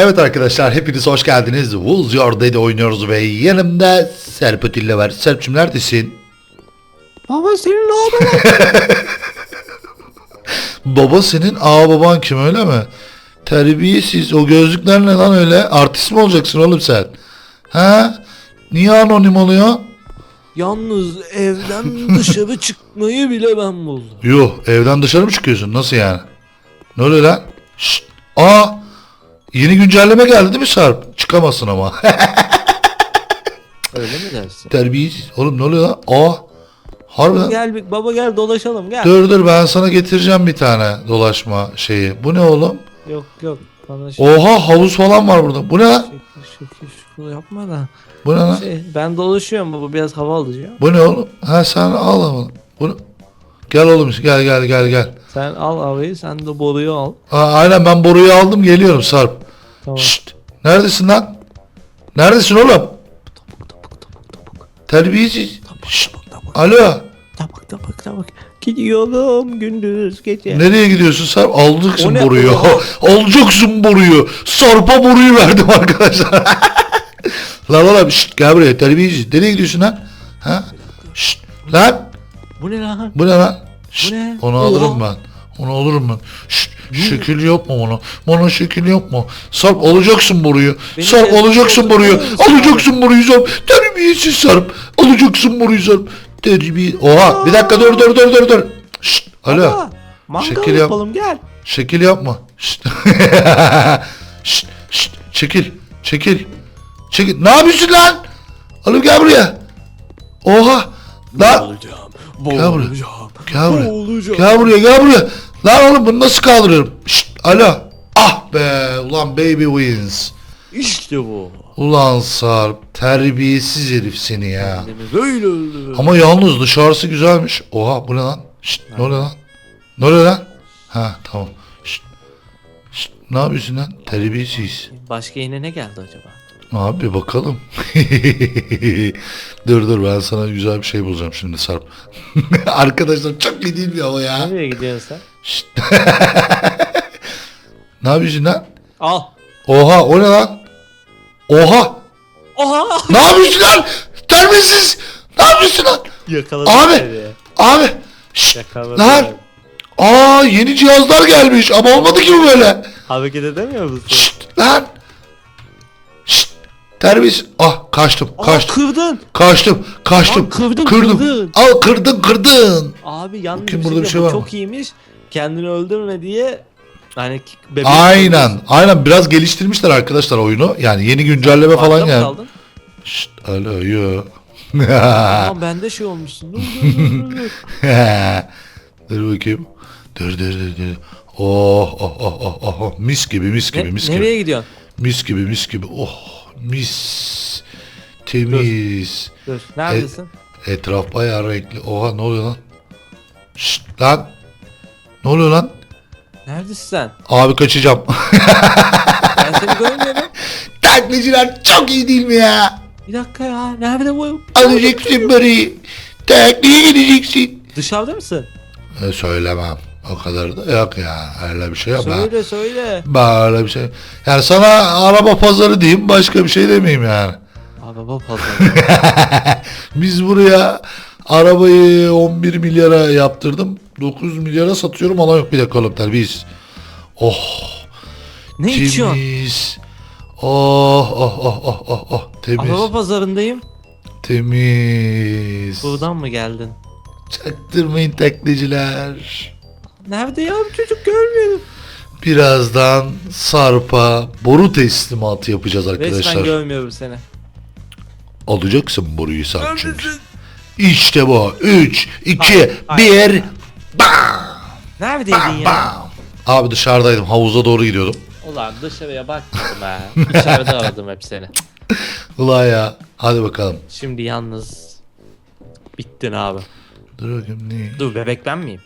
Evet arkadaşlar hepiniz hoş geldiniz. Who's Your Daddy oynuyoruz ve yanımda Serpütille var. Serpçim neredesin? Baba senin oğlun. Baba senin aa baban kim öyle mi? Terbiyesiz o gözlükler ne lan öyle? Artist mi olacaksın oğlum sen? Ha? Niye anonim oluyor? Yalnız evden dışarı çıkmayı bile ben buldum. Yuh evden dışarı mı çıkıyorsun? Nasıl yani? Ne oluyor lan? Şşt. Aa! Yeni güncelleme geldi değil mi Sarp? Çıkamazsın ama. Öyle mi dersin? Terbiyesiz. Oğlum ne oluyor lan? Aa! Harbiden. Gel bir baba gel dolaşalım gel. Dur dur ben sana getireceğim bir tane dolaşma şeyi. Bu ne oğlum? Yok yok bana şey, Oha havuz falan var burada. Bu ne lan? şekil yapma da. Bu ne lan? Şey, ben dolaşıyorum baba biraz hava alacağım. Bu ne oğlum? Ha sen al oğlum. Bunu... Gel oğlum gel gel gel gel. Sen al havayı sen de boruyu al. Aa, aynen ben boruyu aldım geliyorum Sarp. Tamam. Şşt. Neredesin lan? Neredesin oğlum? Terbiyesiz. Şşt. Tabak tabak Alo. tabak tabak tabak. Gidiyorum gündüz gece. Nereye gidiyorsun Sarp? Alacaksın boruyu. Alacaksın boruyu. Sarp'a boruyu verdim arkadaşlar. lan oğlum şşt, gel buraya terbiyesiz. Nereye gidiyorsun lan? Ha? Şşt. Lan. Bu ne lan? Bu ne lan? Şşt, ne? Onu alırım ben. Onu alırım ben. Şşt, şekil yapma ona. Bana şekil yapma. Sarp alacaksın boruyu. Beni Sarp de- alacaksın boruyu. Alacaksın boruyu Sarp. Terbiyesiz Sarp. Alacaksın boruyu Sarp. Terbiye. Oha bir dakika dur dur dur dur dur. Şşt, alo. Baba, mangal Şekil yap. yapalım gel. Şekil yapma. Şşt. şşt, şşt. Çekil. Çekil. Çekil. Ne yapıyorsun lan? Oğlum gel buraya. Oha. Lan. Olacağım. Gel buraya. Boğulacağım. Gel buraya. Boğulacağım. Gel buraya gel buraya. Lan oğlum bunu nasıl kaldırıyorum? Şşt, alo. Ah be ulan baby wins. İşte bu. Ulan Sarp terbiyesiz herif seni ya. Annemi böyle öldü. Ama yalnız dışarısı güzelmiş. Oha bu ne lan? Şşt, ne oluyor lan? Ne oluyor lan? Ha tamam. Şşt, şşt, ne yapıyorsun lan? Terbiyesiz. Başka yine ne geldi acaba? Abi bakalım. dur dur ben sana güzel bir şey bulacağım şimdi Sarp. Arkadaşlar çok iyi değil mi ama ya? Nereye gidiyorsun sen? Şşt. ne yapıyorsun lan? Al. Oha o ne lan? Oha! Oha! Ne yapıyorsun lan? Terbiyesiz! Ne yapıyorsun lan? Yakaladım Abi! seni. Abi! Şşt! Yakaladım. Lan! Aa yeni cihazlar gelmiş ama olmadı ki bu böyle. Hareket edemiyor musun? Şşt! Lan! Terbiyesiz! Ah kaçtım Aa, kaçtım. kırdın. Kaçtım, kaçtım. Lan kırdın, kırdım. kırdın. Al kırdın, kırdın. Abi yalnız Bakayım burada bir şey var mı? çok iyiymiş. Kendini öldürme diye hani bebek Aynen, aynen biraz geliştirmişler arkadaşlar oyunu. Yani yeni güncelleme falan geldi. kaldın? Şşt, alo, yo. Tamam bende şey olmuşsun. Dur, dur, dur, dur. dur bakayım. Dur dur dur dur. Oh oh oh oh oh, oh. mis gibi mis gibi Ne- mis gibi. nereye gidiyorsun? Mis gibi mis gibi. Oh mis. Temiz. Dur. Neredesin? Etraf bayağı renkli. Oha ne oluyor lan? Şşt lan. Ne oluyor lan? Neredesin sen? Abi kaçacağım. Ben seni görmüyorum. Taklitçiler çok iyi değil mi ya? Bir dakika ya. Nerede bu? Alacaksın bari. Takliye gideceksin. Dışarıda mısın? E, söylemem. O kadar da yok ya. Öyle bir şey yok. Ben, Söyle söyle. ben öyle bir şey. Yani sana araba pazarı diyeyim başka bir şey demeyeyim yani. Araba pazarı. Biz buraya arabayı 11 milyara yaptırdım. 9 milyara satıyorum ama yok bir dakika oğlum terbiyesiz. Oh ne içiyorsun? temiz. Oh oh oh oh oh oh temiz. Araba pazarındayım. Temiz. Buradan mı geldin? Çaktırmayın taklitçiler. Nerede ya bu çocuk görmüyorum. Birazdan Sarp'a boru teslimatı yapacağız Resmen arkadaşlar. görmüyorum seni. Alacaksın boruyu Sarp çünkü. Neredesin? İşte bu. 3, 2, Hayır, hayır. 1. Bam! Neredeydin ya? Bam! Abi dışarıdaydım. Havuza doğru gidiyordum. Ulan dışarıya bakmadım ha. İçeride aradım hep seni. Ulan ya. Hadi bakalım. Şimdi yalnız bittin abi. Dur bakayım ne? Dur bebek ben miyim?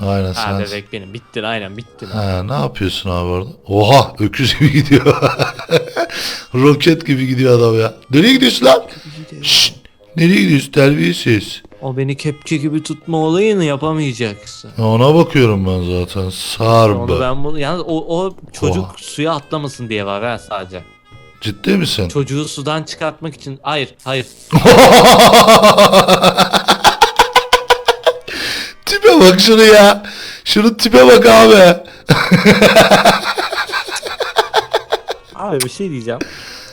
Aynen Ha sen. bebek benim. Bittin aynen bittin. Ha, ne yapıyorsun abi orada? Oha öküz gibi gidiyor. Roket gibi gidiyor adam ya. Nereye gidiyorsun lan? Şşt, nereye gidiyorsun terbiyesiz? O beni kepçe gibi tutma olayını yapamayacaksın. Ya Ona bakıyorum ben zaten. Sarp. Onu ben bunu yalnız o, o çocuk Oha. suya atlamasın diye var ha sadece. Ciddi misin? Çocuğu sudan çıkartmak için. Hayır, hayır. bak şunu ya. Şunun tipe bak abi. Abi bir şey diyeceğim.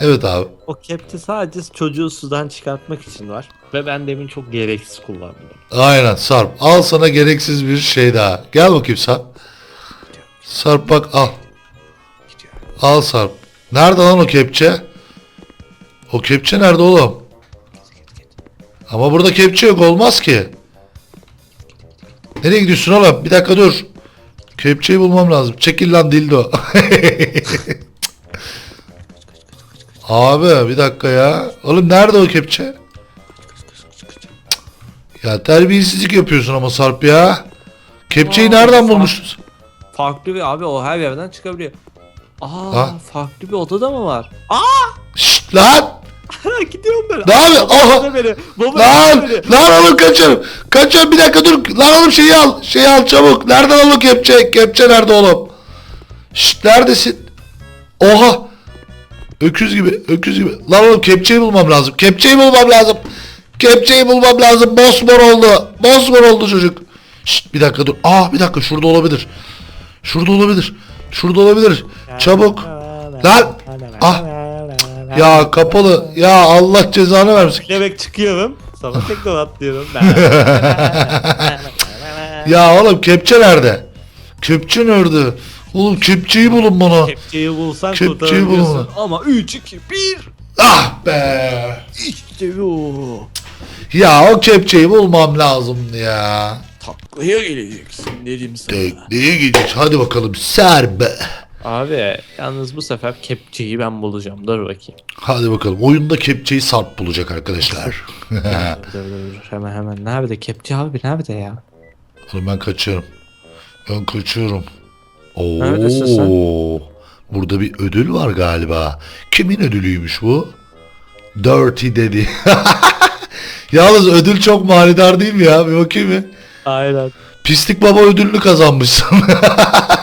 Evet abi. O kepçe sadece çocuğu sudan çıkartmak için var. Ve ben demin çok gereksiz kullandım. Aynen Sarp. Al sana gereksiz bir şey daha. Gel bakayım Sarp. Sarp bak al. Al Sarp. Nerede lan o kepçe? O kepçe nerede oğlum? Ama burada kepçe yok olmaz ki. Nereye gidiyorsun oğlum? Bir dakika dur. Kepçeyi bulmam lazım. Çekil lan dildo. Abi bir dakika ya. Oğlum nerede o kepçe? Ya terbiyesizlik yapıyorsun ama Sarp ya. Kepçeyi Aa, nereden Sarp. bulmuşsun? Farklı bir abi o her yerden çıkabiliyor. Aa Ha? farklı bir odada mı var? Aa Şşt lan! Gidiyorum ben. Ne? Baba Aha! beni. Baba Lan! beni. Lan oğlum kaçıyorum. Kaçıyorum bir dakika dur. Lan oğlum şeyi al. Şeyi al çabuk. Nereden al o kepçe? Kepçe nerede oğlum? Şşt neredesin? Oha! Öküz gibi, öküz gibi. Lan oğlum kepçeyi bulmam lazım. Kepçeyi bulmam lazım. Kepçeyi bulmam lazım. Bosmor oldu. Bosmor oldu çocuk. Şşt bir dakika dur. Aa bir dakika şurada olabilir. Şurada olabilir. Şurada olabilir. Çabuk. Lan! Ah! Ya kapalı. Ya Allah cezanı versin. Demek çıkıyorum. Sana tekrar atlıyorum. Ya oğlum kepçe nerede? Kepçe nerede? Oğlum kepçeyi bulun bana. Kepçeyi bulsan Kepçeyi kurtarabiliyorsun. bulun. Ama 3, 2, 1. Ah be. İşte bu. Ya o kepçeyi bulmam lazımdı ya. Taklaya geleceksin dedim sana. Tekneye gideceğiz. Hadi bakalım serbe. Abi yalnız bu sefer kepçeyi ben bulacağım. Dur bakayım. Hadi bakalım. Oyunda kepçeyi Sarp bulacak arkadaşlar. dur, dur, dur. Hemen hemen. Nerede kepçe abi nerede ya? Oğlum ben kaçıyorum. Ben kaçıyorum. Neredesin sen? Oo. Burada bir ödül var galiba. Kimin ödülüymüş bu? Dirty dedi. Yalnız ödül çok manidar değil mi ya? Bir bakayım mı? Aynen. Pislik Baba ödülünü kazanmışsın.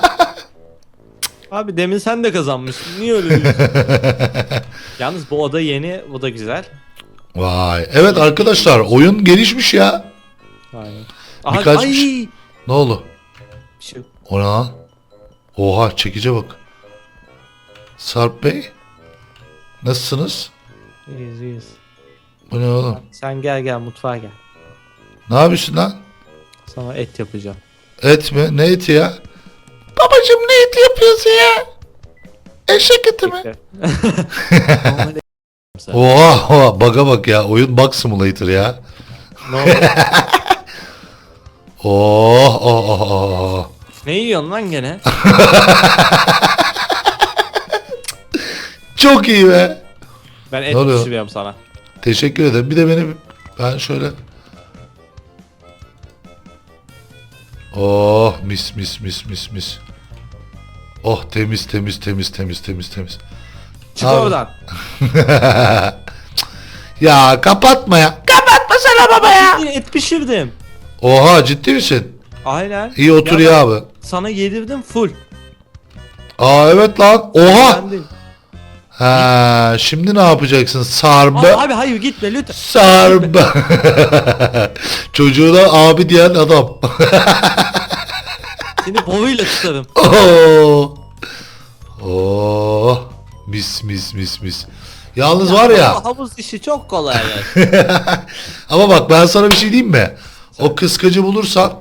Abi demin sen de kazanmışsın. Niye öyle diyorsun? Yalnız bu oda yeni. Bu da güzel. Vay. Evet arkadaşlar oyun gelişmiş ya. Aynen. Aha, Birkaç ay! bir şey- Ne oldu? Bir şey. O ne lan? Oha çekice bak. Sarp Bey. Nasılsınız? İyiyiz iyiyiz. Bu ne oğlum? Sen gel gel mutfağa gel. Ne yapıyorsun lan? Sana et yapacağım. Et mi? Ne eti ya? Babacım ne eti yapıyorsun ya? Eşek eti mi? Et. Oha oha baga bak ya. Oyun bug simulator ya. Normal. Oh oh oh oh. ne yiyorsun lan gene? Çok iyi be. Ben et oluyor? pişiriyorum sana. Teşekkür ederim. Bir de beni ben şöyle Oh mis mis mis mis mis. Oh temiz temiz temiz temiz temiz temiz. Çık Abi. oradan. Ya kapatma ya. Kapatma sana baba ya. Et pişirdim. Oha ciddi misin? Aynen. İyi otur Ya ya, abi. Sana yedirdim full. Aa evet lan. Oha. Beğendim. Ha şimdi ne yapacaksın? Sarbe. Aa, abi hayır gitme lütfen. Sarbe. Çocuğuna abi diyen adam. Seni boğuyla tutarım. Oo. Oh. Mis mis mis mis. Yalnız var ya. Havuz işi çok kolay. Ama bak ben sana bir şey diyeyim mi? O kıskacı bulursan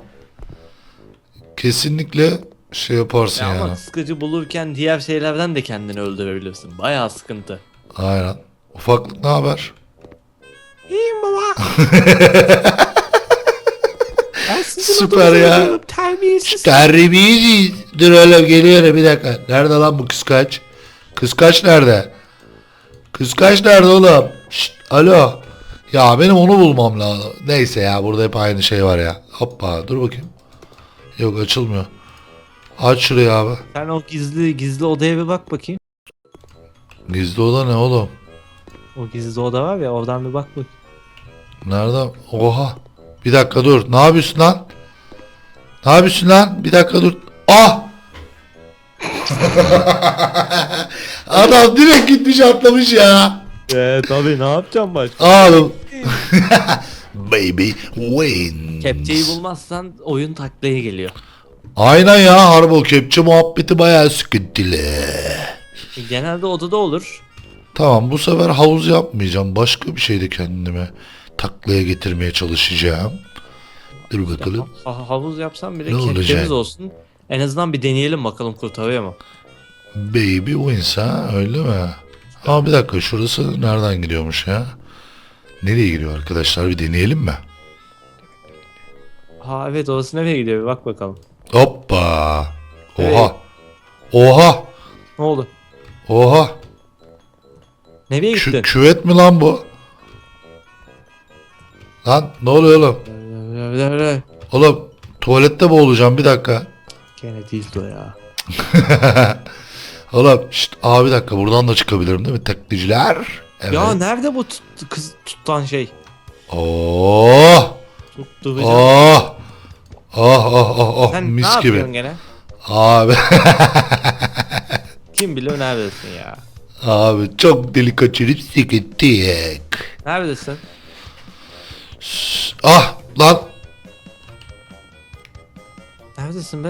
kesinlikle şey yaparsın ya yani. ama sıkıcı bulurken diğer şeylerden de kendini öldürebilirsin. Bayağı sıkıntı. Aynen. Ufaklık ne haber? İyiyim baba. Süper ya. Terbiyesiz. Terbiyesiz. Dur öyle geliyor bir dakika. Nerede lan bu kıskaç? Kıskaç nerede? Kıskaç nerede oğlum? Şşt, alo. Ya benim onu bulmam lazım. Neyse ya burada hep aynı şey var ya. Hoppa dur bakayım. Yok açılmıyor. Aç şurayı abi. Sen o gizli gizli odaya bir bak bakayım. Gizli oda ne oğlum? O gizli oda var ya oradan bir bak bak. Nerede? Oha. Bir dakika dur. Ne yapıyorsun lan? Ne yapıyorsun lan? Bir dakika dur. Ah! Adam direkt gitmiş atlamış ya. Eee tabii ne yapacağım başka? Oğlum. Baby win. Kepçeyi bulmazsan oyun taklaya geliyor. Aynen ya harbi o kepçe muhabbeti bayağı sıkıntılı. E, Genelde odada olur. Tamam bu sefer havuz yapmayacağım. Başka bir şeyde kendime taklaya getirmeye çalışacağım. Dur bakalım. Ha- havuz yapsam bile Ne kepçemiz olsun. En azından bir deneyelim bakalım kurtarıyor mu? Baby wins ha öyle mi? Ama bir dakika şurası nereden gidiyormuş ya? Nereye gidiyor arkadaşlar bir deneyelim mi? Ha evet orası nereye gidiyor bir bak bakalım. Hoppa. Oha. Oha. Ne oldu? Oha. Nereye Kü- gittin? küvet mi lan bu? Lan ne oluyor oğlum? Oğlum tuvalette boğulacağım bir dakika. Gene değil o ya. Oğlum şşt, aa bir dakika buradan da çıkabilirim değil mi? Taklitciler. Evet. Ya nerede bu tut- kız tutan şey? Oh. Tuttu hocam. Oh. Oh oh oh oh Sen mis ne yapıyorsun gibi. gene? Abi Kim bilir neredesin ya? abi çok deli kaçırıp sıkıntıyak. Neredesin? Ah lan Neredesin be?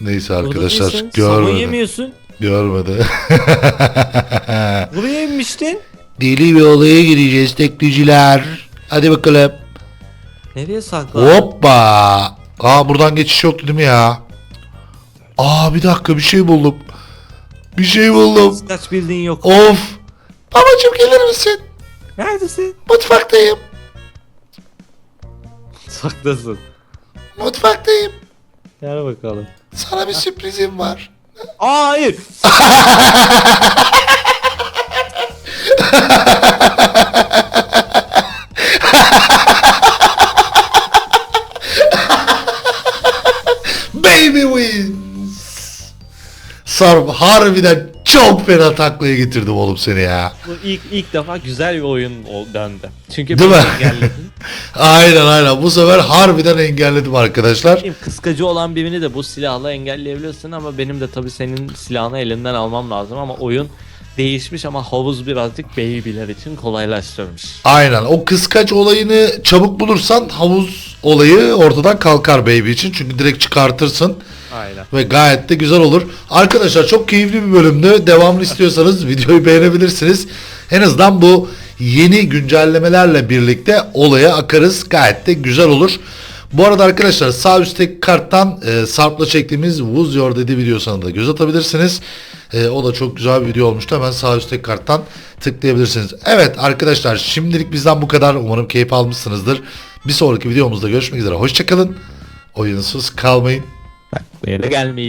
Neyse Burada arkadaşlar değilsin. Sabun görmedi. yemiyorsun. Görmedi. Buraya inmiştin. deli bir olaya gireceğiz tekliciler. Hadi bakalım. Nereye saklandın? Hoppa. Aa buradan geçiş yok değil mi ya? Aa bir dakika bir şey buldum. Bir şey buldum. Kaç bildiğin yok. Of. Babacım gelir misin? Neredesin? Mutfaktayım. Saklasın. Mutfaktayım. Gel bakalım. Sana bir sürprizim var. Aa hayır. Sarp harbiden çok fena taklaya getirdim oğlum seni ya. Bu ilk ilk defa güzel bir oyun döndü. Çünkü Değil mi? engelledin. Aynen aynen bu sefer harbiden engelledim arkadaşlar. Benim kıskacı olan birini de bu silahla engelleyebilirsin ama benim de tabii senin silahını elinden almam lazım ama oyun değişmiş ama havuz birazcık baby'ler için kolaylaştırmış. Aynen o kıskaç olayını çabuk bulursan havuz olayı ortadan kalkar baby için. Çünkü direkt çıkartırsın Aynen. ve gayet de güzel olur. Arkadaşlar çok keyifli bir bölümdü. Devamlı istiyorsanız videoyu beğenebilirsiniz. En azından bu yeni güncellemelerle birlikte olaya akarız. Gayet de güzel olur. Bu arada arkadaşlar sağ üstteki karttan e, Sarp'la çektiğimiz Who's Your dedi videosuna da göz atabilirsiniz. E, o da çok güzel bir video olmuştu. Hemen sağ üstteki karttan tıklayabilirsiniz. Evet arkadaşlar şimdilik bizden bu kadar. Umarım keyif almışsınızdır. Bir sonraki videomuzda görüşmek üzere. Hoşçakalın. Oyunsuz kalmayın. เลยแล้วกันมี